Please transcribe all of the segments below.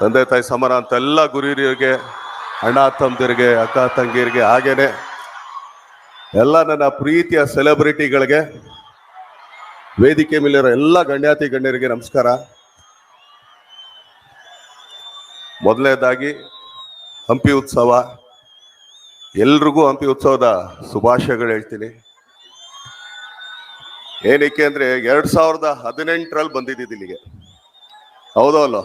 ತಂದೆ ತಾಯಿ ಸಮರ ಅಂತ ಎಲ್ಲ ಗುರಿಯರಿಗೆ, ಅಣ್ಣ ತಮ್ಮದಿರಿಗೆ, ಅಕ್ಕ ತಂಗಿರಿಗೆ ಹಾಗೇನೆ ಎಲ್ಲ ನನ್ನ ಪ್ರೀತಿಯ ಸೆಲೆಬ್ರಿಟಿಗಳಿಗೆ, ವೇದಿಕೆ ಮೇಲಿರೋ ಎಲ್ಲ ಗಣ್ಯಾತಿ ಗಣ್ಯರಿಗೆ ನಮಸ್ಕಾರ. ಮೊದಲನೇದಾಗಿ ಹಂಪಿ ಉತ್ಸವ. ಎಲ್ರಿಗೂ ಹಂಪಿ ಉತ್ಸವದ ಶುಭಾಶಯಗಳು ಹೇಳ್ತೀನಿ. ಏನಕ್ಕೆ ಅಂದರೆ ಎರಡು ಸಾವಿರದ ಹದಿನೆಂಟರಲ್ಲಿ ಬಂದಿದ್ದಿದ್ದು ಇಲ್ಲಿಗೆ. ಹೌದೋ ಅಲ್ಲೋ?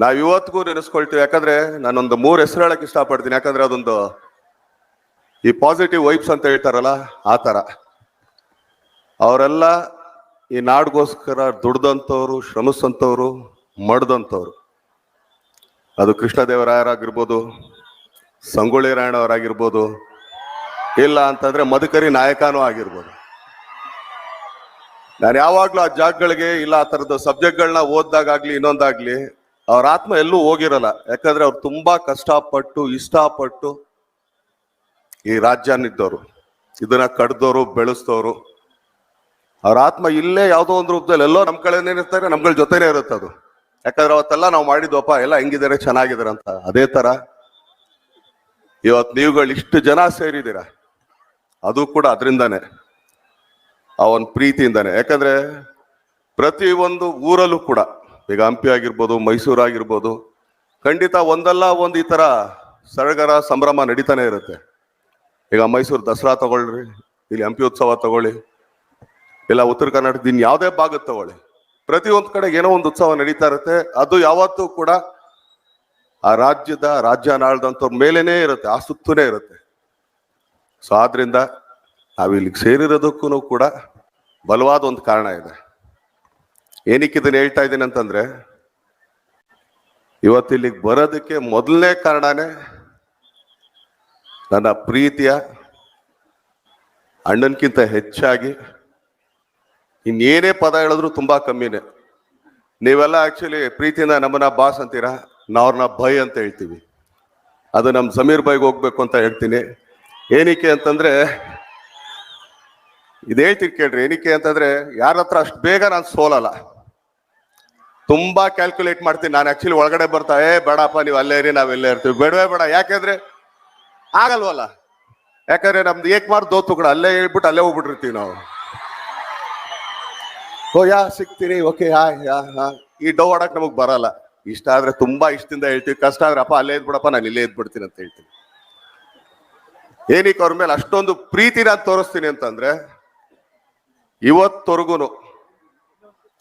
ನಾವ್ ಇವತ್ತಿಗೂ ನೆನೆಸ್ಕೊಳ್ತೀವಿ. ಯಾಕಂದ್ರೆ ನಾನೊಂದು ಮೂರು ಹೆಸರು ಹೇಳಕ್ ಇಷ್ಟಪಡ್ತೀನಿ. ಯಾಕಂದ್ರೆ ಅದೊಂದು ಈ ಪಾಸಿಟಿವ್ ವೈಬ್ಸ್ ಅಂತ ಹೇಳ್ತಾರಲ್ಲ, ಆ ಥರ ಅವರೆಲ್ಲ ಈ ನಾಡ್ಗೋಸ್ಕರ ದುಡ್ದಂಥವ್ರು ಶ್ರಮಿಸಂಥವ್ರು ಮಡ್ದಂಥವ್ರು. ಅದು ಕೃಷ್ಣದೇವರಾಯರಾಗಿರ್ಬೋದು ಸಂಗೊಳ್ಳಿ ರಾಯಣ್ಣವರಾಗಿರ್ಬೋದು, ಇಲ್ಲ ಅಂತಂದ್ರೆ ಮಧುಕರಿ ನಾಯಕನೂ ಆಗಿರ್ಬೋದು. ನಾನು ಯಾವಾಗಲೂ ಆ ಜಾಗಗಳಿಗೆ ಇಲ್ಲ ಆ ತರದ ಸಬ್ಜೆಕ್ಟ್ಗಳನ್ನ ಓದ್ದಾಗ್ಲಿ ಇನ್ನೊಂದಾಗ್ಲಿ ಅವ್ರ ಆತ್ಮ ಎಲ್ಲೂ ಹೋಗಿರಲ್ಲ. ಯಾಕಂದ್ರೆ ಅವ್ರು ತುಂಬಾ ಕಷ್ಟಪಟ್ಟು, ಇಷ್ಟಪಟ್ಟು ಈ ರಾಜ್ಯನಿದ್ದವರು. ಇದನ್ನ ಕಡ್ದವ್ರು ಬೆಳೆಸ್ತವ್ರು ಅವ್ರ ಆತ್ಮ ಇಲ್ಲೇ ಯಾವುದೋ ಒಂದು ರೂಪದಲ್ಲಿ ಎಲ್ಲೋ ನಮ್ಮ ಕಡೆನೇ ಇರ್ತಾರೆ, ನಮ್ಗಳ ಜೊತೆನೇ ಇರುತ್ತೆ ಅದು. ಯಾಕಂದ್ರೆ ಅವತ್ತೆಲ್ಲ ನಾವು ಮಾಡಿದ್ವಪ್ಪ, ಎಲ್ಲ ಹೆಂಗಿದ್ದಾರೆ, ಚೆನ್ನಾಗಿದ್ದಾರೆ ಅಂತ. ಅದೇ ತರ ಇವತ್ತು ನೀವುಗಳು ಇಷ್ಟು ಜನ ಸೇರಿದ್ದೀರ? ಅದು ಕೂಡ ಅದರಿಂದಾನೆ. ಒಂದು ಪ್ರೀತಿಯಿಂದಾನೆ. ಯಾಕಂದ್ರೆ ಪ್ರತಿ ಒಂದು ಊರಲ್ಲೂ ಕೂಡ ಈಗ ಹಂಪಿ ಆಗಿರ್ಬೋದು, ಮೈಸೂರು ಆಗಿರ್ಬೋದು, ಖಂಡಿತ ಒಂದಲ್ಲ ಒಂದು ಈ ಥರ ಸಡಗರ ಸಂಭ್ರಮ ನಡೀತಾನೆ ಇರುತ್ತೆ. ಈಗ ಮೈಸೂರು ದಸರಾ ತಗೊಳ್ರಿ ಇಲ್ಲಿ ಹಂಪಿ ಉತ್ಸವ ತಗೊಳ್ಳಿ, ಇಲ್ಲ ಉತ್ತರ ಕರ್ನಾಟಕದ ಇನ್ ಯಾವುದೇ ಭಾಗದ ತಗೊಳ್ಳಿ. ಪ್ರತಿಯೊಂದು ಕಡೆ ಏನೋ ಒಂದು ಉತ್ಸವ ನಡೀತಾ ಇರುತ್ತೆ, ಅದು ಯಾವತ್ತೂ ಕೂಡ ಆ ರಾಜ್ಯದ ರಾಜ್ಯ ನಾಳ್ದಂಥವ್ರ ಮೇಲೇ ಇರುತ್ತೆ, ಆ ಸುತ್ತೂನೇ ಇರುತ್ತೆ. ಸೊ ಆದ್ರಿಂದ ನಾವು ಇಲ್ಲಿಗೆ ಸೇರಿರೋದಕ್ಕೂ ಕೂಡ ಬಲವಾದ ಒಂದು ಕಾರಣ ಇದೆ. ಏನಕ್ಕೆ ಇದನ್ನ ಹೇಳ್ತಾ ಇದ್ದೀನಿ ಅಂತಂದ್ರೆ, ಇವತ್ತು ಇಲ್ಲಿಗೆ ಬರೋದಕ್ಕೆ ಮೊದಲನೇ ಕಾರಣನೇ ನನ್ನ ಪ್ರೀತಿಯ ಅಣ್ಣನಕ್ಕಿಂತ ಹೆಚ್ಚಾಗಿ ಇನ್ನೇನೇ ಪದ ಹೇಳಿದ್ರು ತುಂಬ ಕಮ್ಮಿನೇ. ನೀವೆಲ್ಲ ಆ್ಯಕ್ಚುಲಿ ಪ್ರೀತಿಯಿಂದ ನಮ್ಮನ್ನ ಬಾಸ್ ಅಂತೀರಾ? ನಾವ್ರನ್ನ ಭೈ ಅಂತ ಹೇಳ್ತೀವಿ. ಅದು ನಮ್ಮ ಸಮೀರ್ ಬೈಗೆ ಹೋಗ್ಬೇಕು ಅಂತ ಹೇಳ್ತೀನಿ. ಏನಕ್ಕೆ ಅಂತಂದ್ರೆ, ಇದು ಹೇಳ್ತೀನಿ ಕೇಳ್ರಿ, ಏನಕ್ಕೆ ಅಂತಂದ್ರೆ ಯಾರ ಹತ್ರ ಅಷ್ಟು ಬೇಗ ನಾನು ಸೋಲಲ್ಲ. ತುಂಬಾ ಕ್ಯಾಲ್ಕುಲೇಟ್ ಮಾಡ್ತೀನಿ. ನಾನು ಆಕ್ಚುಲಿ ಒಳಗಡೆ ಬರ್ತಾ, ಏ, ಬೇಡಪ್ಪ, ನೀವು ಅಲ್ಲೇ ಇರಿ, ನಾವು ಇಲ್ಲೇ ಇರ್ತೀವಿ. ಬೇಡವೇ ಬೇಡ. ಯಾಕೆಂದ್ರೆ ಆಗಲ್ವಲ್ಲ? ಯಾಕಂದ್ರೆ ನಮ್ದು ಏಕ್ ಮಾರ್ ದೋತು ಕೂಡ ಅಲ್ಲೇ ಹೇಳ್ಬಿಟ್ಟು ಅಲ್ಲೇ ಹೋಗ್ಬಿಟ್ಟಿರ್ತೀವಿ ನಾವು. ಓ, ಯಾ ಸಿಗ್ತೀನಿ ಓಕೆ ಯಾ ಯಾ, ಹಾ. ಈ ಡೋ ಆಡಕ್ ನಮಗ್ ಬರಲ್ಲ. ಇಷ್ಟ ಆದ್ರೆ ತುಂಬಾ ಇಷ್ಟದಿಂದ ಹೇಳ್ತೀವಿ. ಕಷ್ಟ ಆದ್ರೆ, ಅಪ್ಪ, ಅಲ್ಲೇ ಇದ್ಬಿಡಪ್ಪ, ನಾನು ಇಲ್ಲೇ ಇದ್ಬಿಡ್ತೀನಿ ಅಂತ ಹೇಳ್ತೀನಿ. ಏನಕ್ಕೆ ಅವ್ರ ಮೇಲೆ ಅಷ್ಟೊಂದು ಪ್ರೀತಿ ನಾನು ತೋರಿಸ್ತೀನಿ ಅಂತಂದ್ರೆ ಇವತ್ತವರೆಗೂ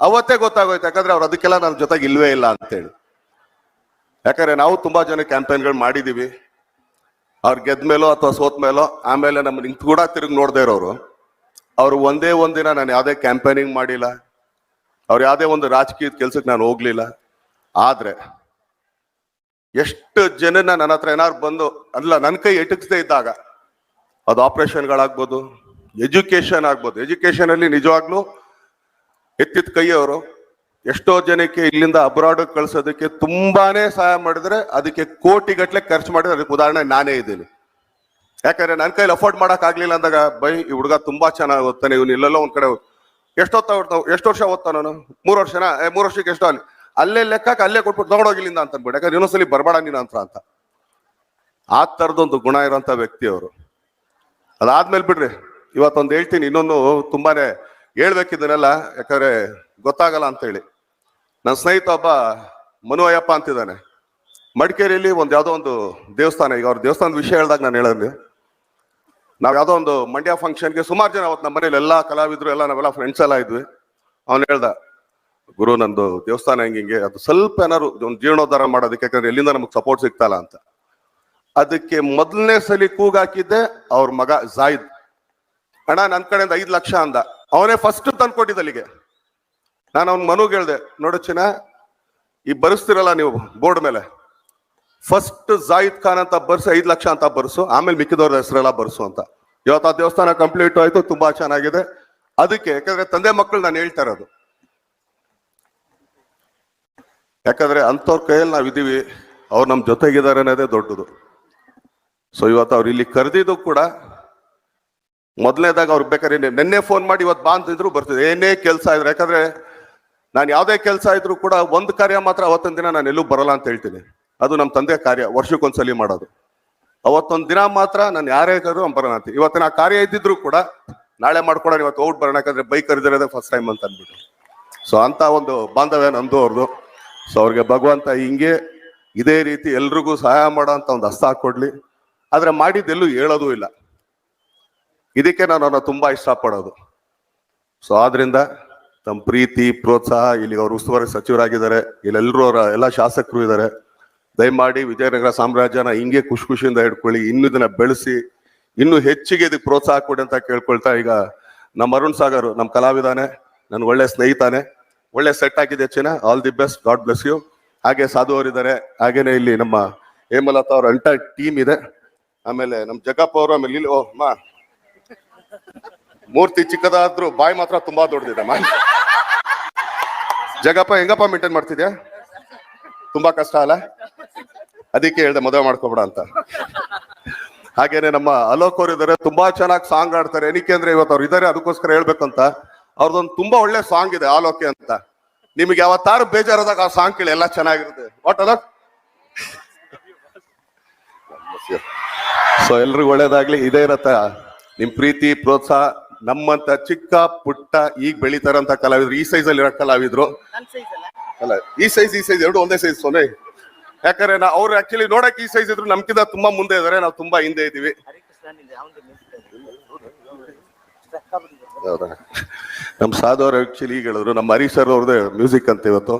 ಅವತ್ತೇ ಗೊತ್ತಾಗೋಯ್ತು, ಯಾಕಂದ್ರೆ ಅವ್ರು ಅದಕ್ಕೆಲ್ಲ ನನ್ನ ಜೊತೆಗೆ ಇಲ್ವೇ ಇಲ್ಲ ಅಂತೇಳಿ. ಯಾಕಂದ್ರೆ ನಾವು ತುಂಬಾ ಜನ ಕ್ಯಾಂಪೇನ್ಗಳು ಮಾಡಿದೀವಿ. ಅವ್ರು ಗೆದ್ದ ಮೇಲೋ ಅಥವಾ ಸೋತ್ ಮೇಲೋ, ಆಮೇಲೆ ನಮ್ಮ ನಿಂತು ಕೂಡ ತಿರುಗಿ ನೋಡದೇ ಇರೋರು. ಅವರು ಒಂದೇ ಒಂದಿನ ನಾನು ಯಾವುದೇ ಕ್ಯಾಂಪೇನಿಂಗ್ ಮಾಡಿಲ್ಲ. ಅವ್ರು ಯಾವುದೇ ಒಂದು ರಾಜಕೀಯದ ಕೆಲ್ಸಕ್ಕೆ ನಾನು ಹೋಗ್ಲಿಲ್ಲ. ಆದ್ರೆ ಎಷ್ಟು ಜನನ ನನ್ನ ಹತ್ರ ಏನಾದ್ರು ಬಂದು, ಅಲ್ಲ, ನನ್ನ ಕೈ ಎಟಕ್ಸ್ದೇ ಇದ್ದಾಗ, ಅದು ಆಪರೇಷನ್ಗಳಾಗ್ಬೋದು ಎಜುಕೇಶನ್ ಆಗ್ಬೋದು. ಎಜುಕೇಶನ್ ಅಲ್ಲಿ ನಿಜವಾಗ್ಲೂ ಎತ್ತಿದ ಕೈಯವರು ಎಷ್ಟೋ ಜನಕ್ಕೆ ಇಲ್ಲಿಂದ ಅಬ್ರಾಡ್ ಕಳ್ಸೋದಕ್ಕೆ ತುಂಬಾನೇ ಸಹಾಯ ಮಾಡಿದ್ರೆ ಅದಕ್ಕೆ ಕೋಟಿ ಗಟ್ಲೆ ಖರ್ಚು ಮಾಡಿದ್ರೆ ಅದಕ್ಕೆ ಉದಾಹರಣೆ ನಾನೇ ಇದ್ದೀನಿ. ಯಾಕಂದ್ರೆ ನನ್ನ ಕೈಲಿ ಅಫೋರ್ಡ್ ಮಾಡಕ್ ಆಗ್ಲಿಲ್ಲ ಅಂದಾಗ, ಬೈ, ಈ ಹುಡುಗ ತುಂಬಾ ಚೆನ್ನಾಗಿ ಓದ್ತಾನೆ, ಇವ್ನು ಇಲ್ಲೆಲ್ಲೋ ಒಂದ್ ಕಡೆ ಎಷ್ಟೊತ್ತ ಓಡ್ತಾವ್ ಎಷ್ಟು ವರ್ಷ ಓದ್ತಾನ ನಾನು? ಮೂರು ವರ್ಷನಾ? ಮೂರು ವರ್ಷಕ್ಕೆ ಎಷ್ಟೋ ಅಲ್ಲಿ? ಅಲ್ಲೇ ಲೆಕ್ಕಕ್ಕೆ ಅಲ್ಲೇ ಕೊಟ್ಬಿಟ್ಟು ತಗೊಂಡೋಗಿಲ್ಲಿಂದ ಅಂತ ಅನ್ಬಿಡ ಯಾಕಂದ್ರೆ ಇನ್ನೊಂದ್ಸಲಿ ಬರಬೇಡ ನೀನು ಅಂತ ಅಂತ. ಆ ತರದೊಂದು ಗುಣ ಇರೋಂಥ ವ್ಯಕ್ತಿ ಅವರು. ಅದಾದ್ಮೇಲೆ ಬಿಡ್ರಿ, ಇವತ್ತೊಂದು ಹೇಳ್ತೀನಿ, ಇನ್ನೊಂದು ತುಂಬಾನೇ ಹೇಳ್ಬೇಕಿದ್ದನೆಲ್ಲ ಯಾಕಂದ್ರೆ ಗೊತ್ತಾಗಲ್ಲ ಅಂತ ಹೇಳಿ ನನ್ನ ಸ್ನೇಹಿತ ಒಬ್ಬ ಮನು ಅಯ್ಯಪ್ಪ ಅಂತಿದ್ದಾನೆ. ಮಡಿಕೇರಿಯಲ್ಲಿ ಒಂದು ಯಾವುದೋ ಒಂದು ದೇವಸ್ಥಾನ, ಈಗ ಅವ್ರ ದೇವಸ್ಥಾನದ ವಿಷಯ ಹೇಳಿದಾಗ ನಾನು ಹೇಳಿದ್ವಿ ನಾವು ಯಾವುದೋ ಒಂದು ಮಂಡ್ಯ ಫಂಕ್ಷನ್ಗೆ ಸುಮಾರು ಜನ ಅವತ್ತು ನಮ್ಮ ಮನೇಲಿ ಎಲ್ಲ ಕಲಾವಿದರು, ಎಲ್ಲ ನಾವೆಲ್ಲ ಫ್ರೆಂಡ್ಸ್ ಎಲ್ಲ ಇದ್ವಿ. ಅವ್ನು ಹೇಳ್ದ, ಗುರು, ನಂದು ದೇವಸ್ಥಾನ ಹೆಂಗೆ ಹಿಂಗೆ, ಅದು ಸ್ವಲ್ಪ ಏನಾದ್ರು ಒಂದು ಜೀರ್ಣೋದ್ಧಾರ ಮಾಡೋದಕ್ಕೆ, ಯಾಕಂದ್ರೆ ಎಲ್ಲಿಂದ ನಮಗೆ ಸಪೋರ್ಟ್ ಸಿಗ್ತಲ್ಲ ಅಂತ. ಅದಕ್ಕೆ ಮೊದಲನೇ ಸಲಿ ಕೂಗಾಕಿದ್ದೆ ಅವ್ರ ಮಗ ಜಾಯಿದ್. ಅಣ್ಣ ನನ್ನ ಕಡೆಯಿಂದ ಐದು ಲಕ್ಷ ಅಂದ. ಅವನೇ ಫಸ್ಟ್ ತಂದ್ಕೊಟ್ಟಿದ್ದ ಅಲ್ಲಿಗೆ. ನಾನು ಅವ್ನ ಮನುಗೆ ಹೇಳ್ದೆ, ನೋಡು ಚಿನ್ನ, ಈ ಬರ್ಸ್ತಿರಲ್ಲ ನೀವು ಬೋರ್ಡ್ ಮೇಲೆ. ಫಸ್ಟ್ ಜಾಯಿದ್ ಖಾನ್ ಅಂತ ಬರ್ಸು, ಐದು ಲಕ್ಷ ಅಂತ ಬರ್ಸು, ಆಮೇಲೆ ಮಿಕ್ಕಿದವ್ರ ಹೆಸರೆಲ್ಲ ಬರ್ಸು ಅಂತ. ಇವತ್ತು ಆ ದೇವಸ್ಥಾನ ಕಂಪ್ಲೀಟ್ ಆಯ್ತು, ತುಂಬಾ ಚೆನ್ನಾಗಿದೆ. ಅದಕ್ಕೆ, ಯಾಕಂದ್ರೆ ತಂದೆ ಮಕ್ಕಳು ನಾನು ಹೇಳ್ತಾ ಇರೋದು. ಯಾಕಂದ್ರೆ ಅಂಥವ್ರ ಕೈಯಲ್ಲಿ ನಾವು ಇದೀವಿ, ಅವ್ರು ನಮ್ಮ ಜೊತೆಗಿದ್ದಾರೆ ಅನ್ನೋದೇ ದೊಡ್ಡದು. ಸೊ ಇವತ್ತು ಅವ್ರು ಇಲ್ಲಿ ಕರೆದಿದ್ದು ಕೂಡ ಮೊದಲನೇದಾಗ ಅವ್ರು ಬೇಕಾದ್ರೆ ನಿನ್ನೆ- ಫೋನ್ ಮಾಡಿ ಇವತ್ತು ಬಾ ಅಂತಿದ್ರು ಬರ್ತದೆ. ಏನೇ ಕೆಲಸ ಇದ್ರೆ ಯಾಕಂದ್ರೆ ನಾನು ಯಾವುದೇ ಕೆಲಸ ಇದ್ರು ಕೂಡ ಒಂದು ಕಾರ್ಯ ಮಾತ್ರ ಅವತ್ತೊಂದು ದಿನ ನಾನು ಎಲ್ಲೂ ಬರಲ್ಲ ಅಂತ ಹೇಳ್ತೀನಿ. ಅದು ನಮ್ಮ ತಂದೆ ಕಾರ್ಯ, ವರ್ಷಕ್ಕೊಂದ್ಸಲಿ ಮಾಡೋದು. ಅವತ್ತೊಂದು ದಿನ ಮಾತ್ರ ನಾನು ಯಾರೇ ಕರೆದ್ರು ಅವ್ನು ಬರೋಣ ಅಂತ. ಇವತ್ತಿನ ಆ ಕಾರ್ಯ ಇದ್ದಿದ್ರು ಕೂಡ ನಾಳೆ ಮಾಡ್ಕೊಡೋಣ ಇವತ್ತು ಔಟ್ ಬರೋಣ. ಯಾಕಂದ್ರೆ ಬೈಕ್ ಕರೆದಿರೋದೇ ಫಸ್ಟ್ ಟೈಮ್ ಅಂತ ಅಂದ್ಬಿಟ್ಟು. ಸೊ ಅಂತ ಒಂದು ಬಾಂಧವ್ಯ ನಂದು ಅವ್ರದ್ದು ಸೊ ಅವ್ರಿಗೆ ಭಗವಂತ ಹಿಂಗೆ ಇದೇ ರೀತಿ ಎಲ್ರಿಗೂ ಸಹಾಯ ಮಾಡೋ ಅಂತ ಒಂದು ಹಸ್ತ ಹಾಕೊಡ್ಲಿ ಆದ್ರೆ ಮಾಡಿದ್ದೆಲ್ಲೂ ಹೇಳೋದು ಇಲ್ಲ. ಇದಕ್ಕೆ ನಾನು ಅವ್ರನ್ನ ತುಂಬಾ ಇಷ್ಟಪಡೋದು. ಸೊ ಆದ್ರಿಂದ ತಮ್ಮ ಪ್ರೀತಿ, ಪ್ರೋತ್ಸಾಹ ಇಲ್ಲಿ ಅವರು ಉಸ್ತುವಾರಿ ಸಚಿವರಾಗಿದ್ದಾರೆ ಇಲ್ಲೆಲ್ಲರೂ ಅವರ ಎಲ್ಲ ಶಾಸಕರು ಇದ್ದಾರೆ. ದಯಮಾಡಿ ವಿಜಯನಗರ ಸಾಮ್ರಾಜ್ಯನ ಹಿಂಗೆ ಖುಷಿ ಖುಷಿಯಿಂದ ಹಿಡ್ಕೊಳ್ಳಿ, ಇನ್ನೂ ಇದನ್ನ ಬೆಳೆಸಿ, ಇನ್ನೂ ಹೆಚ್ಚಿಗೆ ಇದಕ್ಕೆ ಪ್ರೋತ್ಸಾಹ ಕೊಡಿ ಅಂತ ಕೇಳ್ಕೊಳ್ತಾ ಈಗ ನಮ್ಮ ಅರುಣ್ ಸಾಗರ್, ನಮ್ಮ ಕಲಾವಿದಾನೆ, ನನ್ನ ಒಳ್ಳೆ ಸ್ನೇಹಿತಾನೆ, ಒಳ್ಳೆ ಸೆಟ್ ಆಗಿದೆ ಚಿನ್ನ? All the best god bless you ಹಾಗೆ ಸಾಧು ಅವರಿದ್ದಾರೆ ಹಾಗೇನೆ ಇಲ್ಲಿ ನಮ್ಮ ಹೇಮಲತಾ ಅವ್ರ ಅಂಟ ಟೀಮ್ ಇದೆ. ಆಮೇಲೆ ನಮ್ಮ ಜಗಪ್ಪ ಅವರು, ಆಮೇಲೆ ಇಲ್ಲಿ ಓ, ಮಾ. ಮೂರ್ತಿ ಚಿಕ್ಕದಾದ್ರು ಬಾಯಿ ಮಾತ್ರ ತುಂಬಾ ದೊಡ್ಡದಿದೆ ಮ ಜಗಪ್ಪ, ಹೆಂಗಪ್ಪ ಮೇಂಟೈನ್ ಮಾಡ್ತಿದ್ಯಾ? ತುಂಬಾ ಕಷ್ಟ ಅಲ್ಲ? ಅದಕ್ಕೆ ಹೇಳ್ದೆ ಮದುವೆ ಮಾಡ್ಕೊಬೇಡ ಅಂತ. ಹಾಗೇನೆ ನಮ್ಮ ಅಲೋಕ್ ಅವರು ಇದಾರೆ, ತುಂಬಾ ಚೆನ್ನಾಗಿ ಸಾಂಗ್ ಆಡ್ತಾರೆ ಏನಕ್ಕೆ ಅಂದ್ರೆ ಇವತ್ತು ಅವ್ರು ಇದಾರೆ, ಅದಕ್ಕೋಸ್ಕರ ಹೇಳ್ಬೇಕಂತ. ಅವ್ರದೊಂದು ತುಂಬಾ ಒಳ್ಳೆ ಸಾಂಗ್ ಇದೆ, ಆಲೋಕೆ ಅಂತ. ನಿಮ್ಗೆ ಯಾವತ್ತಾರು ಬೇಜಾರಾದಾಗ ಆ ಸಾಂಗ್ ಕೇಳಿ, ಎಲ್ಲ ಚೆನ್ನಾಗಿರುತ್ತೆ. ವಾಟ್ ಅಲೋಕ್? ಸೊ ಎಲ್ರಿಗೂ ಒಳ್ಳೇದಾಗ್ಲಿ, ಇದೇ ಇರತ್ತ. ನಿಮ್ ಪ್ರೀತಿ ಪ್ರೋತ್ಸಾಹ ನಮ್ಮಂತ ಚಿಕ್ಕ ಪುಟ್ಟ ಈಗ ಬೆಳಿತಾರಂತ ಕಲಾವಿದ್ರು ಈ ಸೈಜ್ ಅಲ್ಲಿ ಇರೋ ಕಲಾವಿದ್ರು. ಅಲ್ಲ. ಈ ಸೈಜ್ ಈ ಸೈಜ್ ಎರಡು ಒಂದೇ ಸೈಜ್ ಸೋನೆ. ಯಾಕಂದ್ರೆ ನಾ ಅವ್ರು ಆಕ್ಚುಲಿ ನೋಡಕ್ ಈ ಸೈಜ್ ಇದ್ರು ನಮ್ಕಿಂತ ತುಂಬಾ ಮುಂದೆ ಇದಾರೆ ನಾವು ತುಂಬಾ ಹಿಂದೆ ಇದೀವಿ ನಮ್ ಸಾಧು ಅವ್ರು ಆಕ್ಚುಲಿ ಈಗ ಹೇಳಿದ್ರು ನಮ್ಮ ಹರೀಶ್ ಸರ್ ಅವ್ರದ್ದು ಮ್ಯೂಸಿಕ್ ಅಂತ ಇವತ್ತು.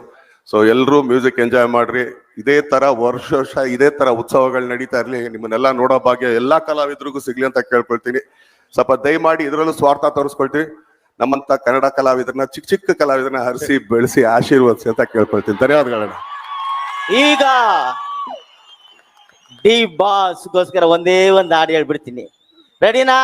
ಸೊ ಎಲ್ಲರೂ ಮ್ಯೂಸಿಕ್ ಎಂಜಾಯ್ ಮಾಡ್ರಿ. ಇದೇ ತರ ವರ್ಷ ವರ್ಷ ಇದೇ ತರ ಉತ್ಸವಗಳು ನಡೀತಾ ಇರ್ಲಿ. ನಿಮ್ಮನ್ನೆಲ್ಲ ನೋಡೋ ಭಾಗ್ಯ ಎಲ್ಲಾ ಕಲಾವಿದ್ರಿಗೂ ಸಿಗ್ಲಿ ಅಂತ ಕೇಳ್ಕೊಳ್ತೀನಿ. ಸ್ವಲ್ಪ ದಯಮಾಡಿ ಇದರಲ್ಲೂ ಸ್ವಾರ್ಥ ತೋರಿಸ್ಕೊಳ್ತೀವಿ. ನಮ್ಮಂತ ಕನ್ನಡ ಕಲಾವಿದರನ್ನ, ಚಿಕ್ಕ ಚಿಕ್ಕ ಕಲಾವಿದರನ್ನ ಹರಿಸಿ, ಬೆಳೆಸಿ, ಆಶೀರ್ವದಿಸಿ ಅಂತ ಕೇಳ್ಕೊಳ್ತೀನಿ. ಧನ್ಯವಾದಗಳನ್ನ ಈಗ ಡಿ ಬಾಸ್ಗೋಸ್ಕರ ಒಂದೇ ಒಂದು ಹಾಡು ಹೇಳ್ಬಿಡ್ತೀನಿ. ರೆಡಿನಾ